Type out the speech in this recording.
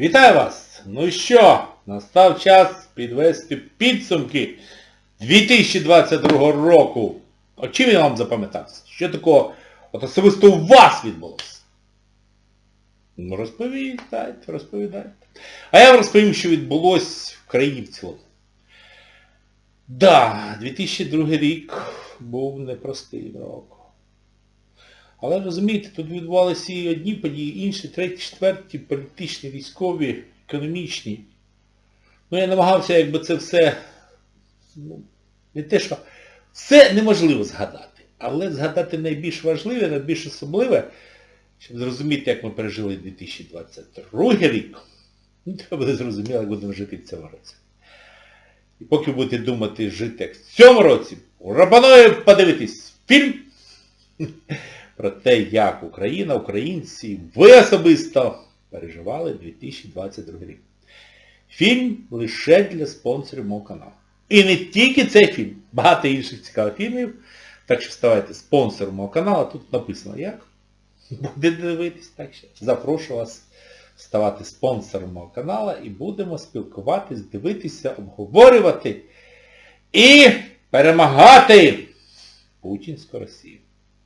Вітаю вас! Ну що, настав час підвести підсумки 2022 року. От чим він вам запам'ятався? Що такого от особисто у вас відбулося? Ну розповідайте, розповідайте. А я вам розповім, що відбулося в країні в цілому. Да, 2002 рік був непростий рок. Але розумієте, тут відбувалися і одні події, інші, треті, четверті, політичні, військові, економічні. Ну я намагався якби це все, ну, не те, що все неможливо згадати, але згадати найбільш важливе, найбільш особливе, щоб зрозуміти, як ми пережили 2022 рік, ну, треба буде зрозуміло, як будемо жити в цьому році. І поки будете думати жити як в цьому році, пропоную подивитись фільм про те, як Україна, українці, ви особисто переживали 2022 рік. Фільм лише для спонсорів мого каналу. І не тільки цей фільм, багато інших цікавих фільмів. Так що ставайте спонсором мого каналу, тут написано як. Будете дивитись, так що запрошую вас ставати спонсором мого каналу і будемо спілкуватись, дивитися, обговорювати і перемагати путінську Росію.